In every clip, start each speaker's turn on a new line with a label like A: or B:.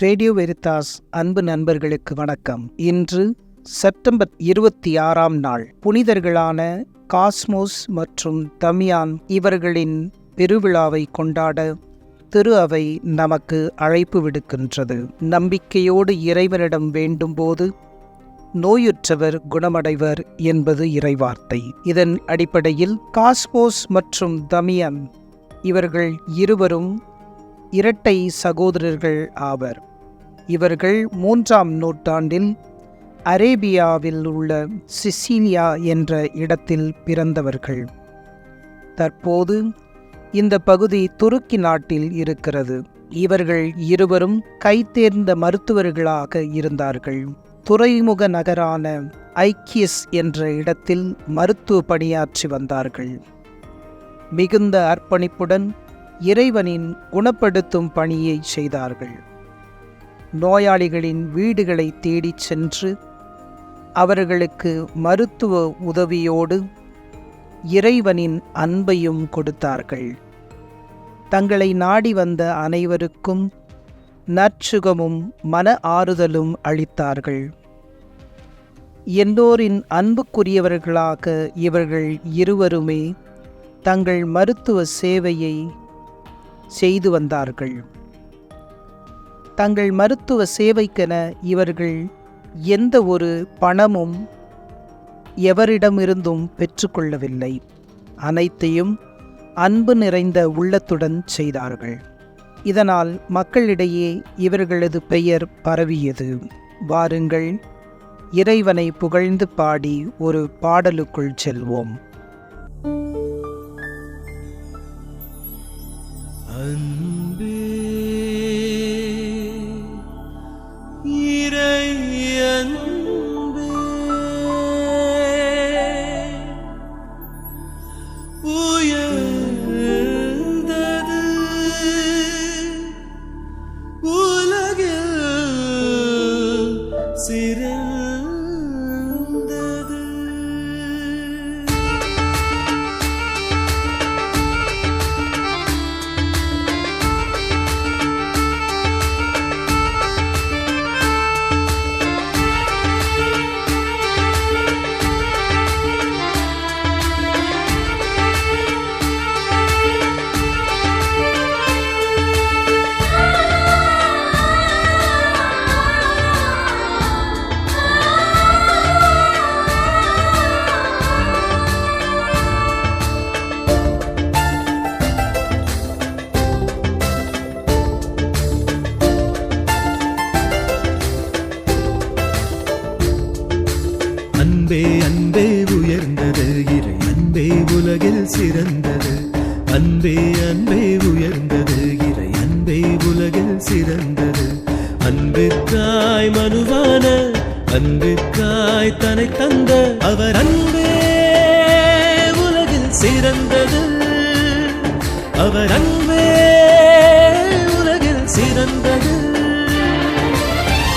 A: Radio Veritas
B: அன்பு நண்பர்களுக்கு வணக்கம். இன்று செப்டம்பர் இருபத்தி ஆறாம் நாள். புனிதர்களான காஸ்மோஸ் மற்றும் தமியான் இவர்களின் பெருவிழாவை கொண்டாட திரு அவை நமக்கு அழைப்பு விடுக்கின்றது. நம்பிக்கையோடு இறைவனிடம் வேண்டும்போது நோயுற்றவர் குணமடைவர் என்பது இறைவார்த்தை. இதன் அடிப்படையில் காஸ்மோஸ் மற்றும் தமியன் இவர்கள் இருவரும் இரட்டை சகோதரர்கள் ஆவர். இவர்கள் மூன்றாம் நூற்றாண்டில் அரேபியாவில் உள்ள சிசிலியா என்ற இடத்தில் பிறந்தவர்கள். தற்போது இந்த பகுதி துருக்கி நாட்டில் இருக்கிறது. இவர்கள் இருவரும் கைத்தேர்ந்த மருத்துவர்களாக இருந்தார்கள். துறைமுக நகரான ஐக்கியஸ் என்ற இடத்தில் மருத்துவ பணியாற்றி வந்தார்கள். மிகுந்த அர்ப்பணிப்புடன் இறைவனின் குணப்படுத்தும் பணியை செய்தார்கள். நோயாளிகளின் வீடுகளை தேடிச் சென்று அவர்களுக்கு மருத்துவ உதவியோடு இறைவனின் அன்பையும் கொடுத்தார்கள். தங்களை நாடி வந்த அனைவருக்கும் நற்சுகமும் மன ஆறுதலும் அளித்தார்கள். எல்லோரின் அன்புக்குரியவர்களாக இவர்கள் இருவருமே தங்கள் மருத்துவ சேவையை செய்து வந்தார்கள். தங்கள் மருத்துவ சேவைக்கென இவர்கள் எந்த ஒரு பணமும் எவரிடமிருந்தும் பெற்றுக்கொள்ளவில்லை. அனைத்தையும் அன்பு நிறைந்த உள்ளத்துடன் செய்தார்கள். இதனால் மக்களிடையே இவர்களது பெயர் பரவியது. வாருங்கள் இறைவனை புகழ்ந்து பாடி ஒரு பாடலுக்குள் செல்வோம்.
A: அன்பே அன்பே
C: அன்பே உயர்ந்தது. இறை அன்பே உலகில் சிறந்தது. அன்பிற்காய் மனுவான அன்பிற்காய் தன்னை தந்த அவர் அன்பே உலகில் சிறந்தது. அவர் அன்பே உலகில் சிறந்தது.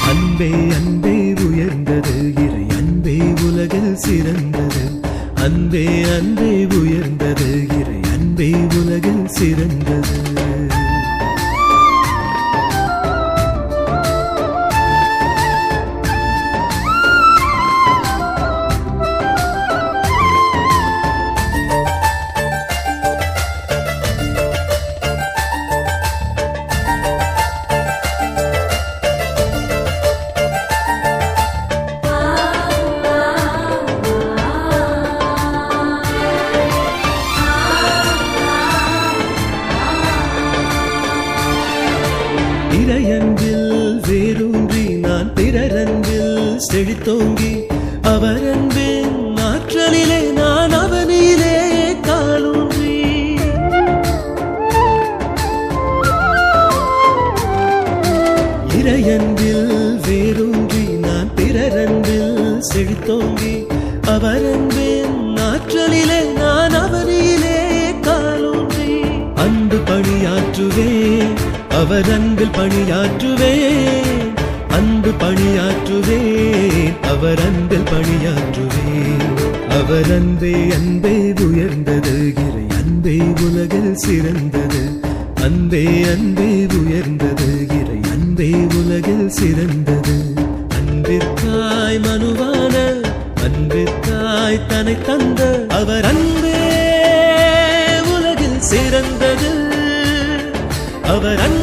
C: அன்பே அன்பே உயர்ந்தது. இறை அன்பே உலகில் சிறந்தது. அன்பே அன்பே உயர்ந்தது. இறை அன்பே உலகில் சிறந்தது. தோங்கி அவர் அன்பின் ஆற்றலிலே நான் அவனிலே காலூன்றி. இறையன்பில் வேரூன்றி நான் பிறரன்பில் செழித்தோங்கி அவர் அன்பின் ஆற்றலிலே நான் அவனிலே காலூன்றி. அன்பு பணியாற்றுவே அவர் அன்பில் பணியாற்றுவே. அன்பு பணியாற்றுவே அவர் அன்பில் பணியாற்றுவேன். அவர் அன்பே அன்பே உயர்ந்தது. இறை அன்பே உலகில் சிறந்தது. அன்பே அன்பே உயர்ந்தது. இறை அன்பே உலகில் சிறந்தது. அன்பிற்காய் மனுவான அன்பிற்காய் தன்னை தந்த அவர் அன்பே உலகில் சிறந்தது. அவர் அன்பு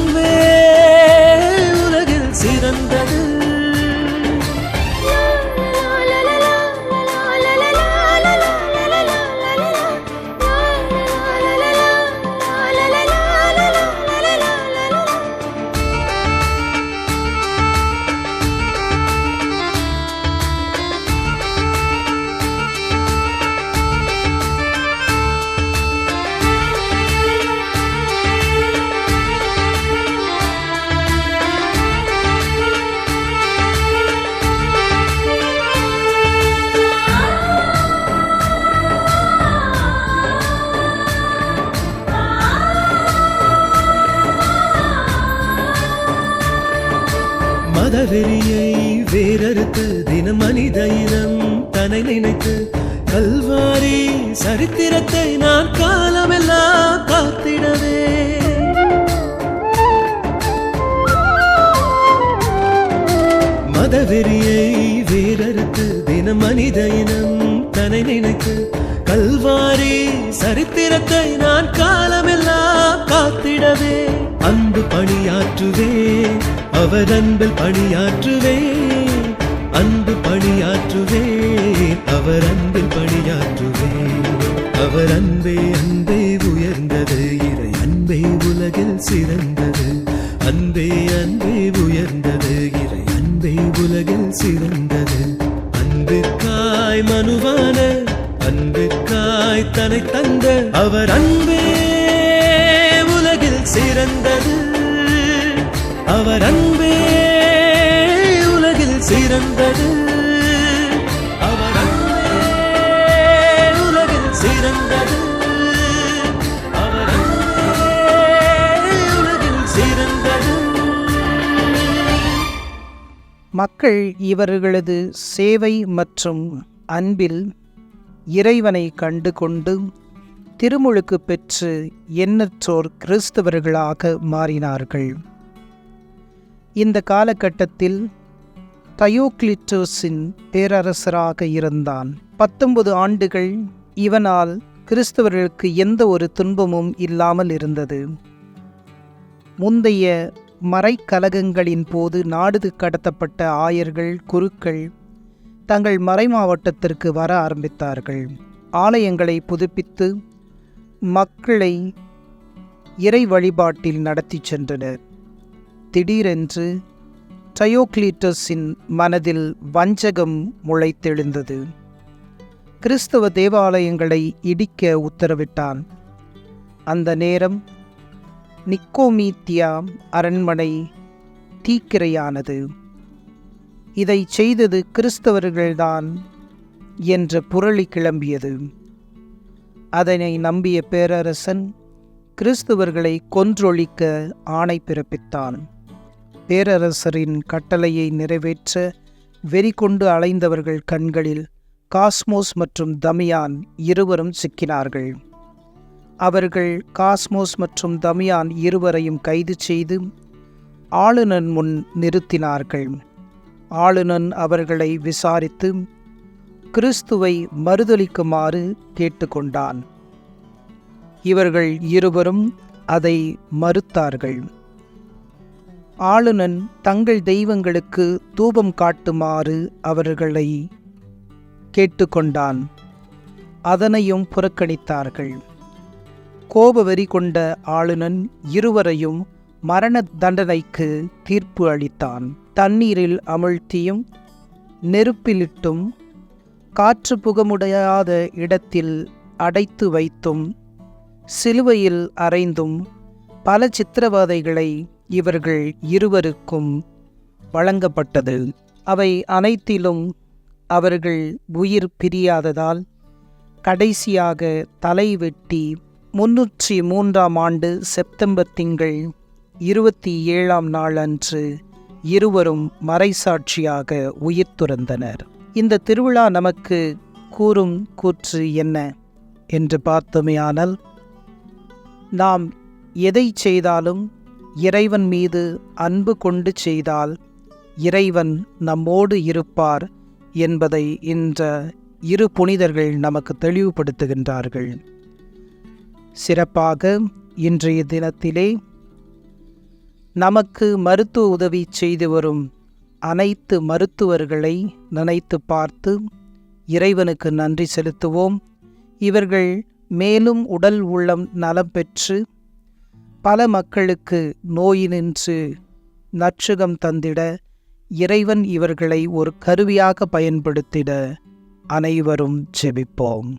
C: கருத்து தினம் மனித இனம் தன்னை நினைத்து. கல்வாரி சரித்திரத்தை நான் காலமெல்லாம் காத்திடவே. மதவெறியை வேறறுத்து தினம் மனித இனம் தன்னை நினைத்து. கல்வாரி சரித்திரத்தை நான் காலமெல்லாம் காத்திடவே. அன்பு பணியாற்றுவே அவர் அன்பில் பணியாற்றுவே. பணியாற்றுவே. அவர் அன்பில் பணியாற்றுவே. அவர் அன்பே அன்பே உயர்ந்தது. இறை அன்பே உலகில் சிறந்தது. அன்பே அன்பே உயர்ந்தது. இறை அன்பே உலகில் சிறந்தது. அன்புக்காய் மனுவான அன்புக்காய் தன்னை தந்த அவர் அன்பே உலகில் சிறந்தது. அவர் அன்பே உலகில் சிறந்தது. சிறந்தது.
B: மக்கள் இவர்களது சேவை மற்றும் அன்பில் இறைவனை கண்டு கொண்டு திருமுழுக்கு பெற்று எண்ணற்றோர் கிறிஸ்தவர்களாக மாறினார்கள். இந்த காலகட்டத்தில் தயோக்லிட்டோஸின் பேரரசராக இருந்தான். பத்தொன்பது ஆண்டுகள் இவனால் கிறிஸ்தவர்களுக்கு எந்த ஒரு துன்பமும் இல்லாமல் இருந்தது. முந்தைய மறைக்கலகங்களின் போது நாடு கடத்தப்பட்ட ஆயர்கள் குருக்கள் தங்கள் மறைமாவட்டத்திற்கு வர ஆரம்பித்தார்கள். ஆலயங்களை புதுப்பித்து மக்களை இறை வழிபாட்டில் நடத்திச் சென்றனர். திடீரென்று டயோக்ளீட்டஸின் மனதில் வஞ்சகம் முளைத்தெழுந்தது. கிறிஸ்தவ தேவாலயங்களை இடிக்க உத்தரவிட்டான். அந்த நேரம் நிக்கோமீத்தியா அரண்மனை தீக்கிரையானது. இதை செய்தது கிறிஸ்தவர்கள்தான் என்ற புரளி கிளம்பியது. அதனை நம்பிய பேரரசன் கிறிஸ்தவர்களை கொன்றொழிக்க ஆணை பிறப்பித்தான். பேரரசரின் கட்டளையை நிறைவேற்ற வெறி கொண்டு அலைந்தவர்கள் கண்களில் காஸ்மோஸ் மற்றும் தமியான் இருவரும் சிக்கினார்கள். அவர்கள் காஸ்மோஸ் மற்றும் தமியான் இருவரையும் கைது செய்து ஆளுநன் முன் நிறுத்தினார்கள். ஆளுநன் அவர்களை விசாரித்து கிறிஸ்துவை மறுதலிக்குமாறு கேட்டுக்கொண்டான். இவர்கள் இருவரும் அதை மறுத்தார்கள். ஆளுநன் தங்கள் தெய்வங்களுக்கு தூபம் காட்டுமாறு அவர்களை கேட்டுக்கொண்டான். அதனையும் புறக்கணித்தார்கள். கோபவெறி கொண்ட ஆளுநன் இருவரையும் மரண தண்டனைக்கு தீர்ப்பு அளித்தான். தண்ணீரில் அமிழ்த்தியும் நெருப்பிலிட்டும் காற்று புகமுடையாத இடத்தில் அடைத்து வைத்தும் சிலுவையில் அறைந்தும் பல சித்திரவதைகளை இவர்கள் இருவருக்கும் வழங்கப்பட்டது. அவை அனைத்திலும் அவர்கள் உயிர் பிரியாததால் கடைசியாக தலை வெட்டி முன்னூற்றி மூன்றாம் ஆண்டு செப்டம்பர் திங்கள் இருபத்தி ஏழாம் நாள் அன்று இருவரும் மறைசாட்சியாக உயிர் துறந்தனர். இந்த திருவிழா நமக்கு கூறும் கூற்று என்ன என்று பார்த்தோமேயானால் நாம் எதை செய்தாலும் இறைவன் மீது அன்பு கொண்டு செய்தால் இறைவன் நம்மோடு இருப்பார் என்பதை இந்த இரு புனிதர்கள் நமக்கு தெளிவுபடுத்துகின்றார்கள். சிறப்பாக இன்றைய தினத்திலே நமக்கு மருத்துவ உதவி செய்து வரும் அனைத்து மருத்துவர்களை நினைத்து பார்த்து இறைவனுக்கு நன்றி செலுத்துவோம். இவர்கள் மேலும் உடல் உள்ளம் நலம் பெற்று பல மக்களுக்கு நோயினின்று நற்சுகம் தந்திட இறைவன் இவர்களை ஒரு கருவியாக பயன்படுத்திட அனைவரும்
A: செபிப்போம்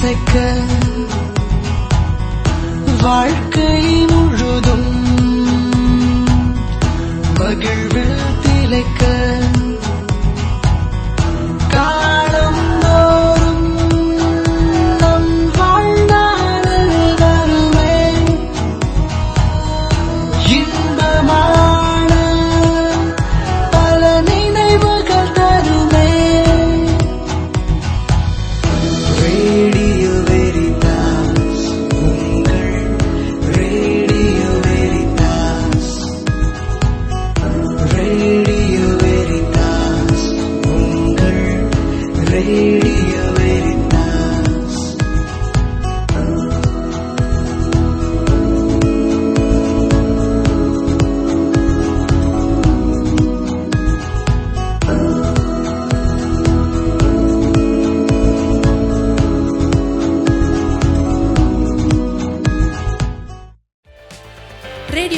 A: அசைக்க வாழ்க்கை முழுதும் மகிழ்வில் திளைக்க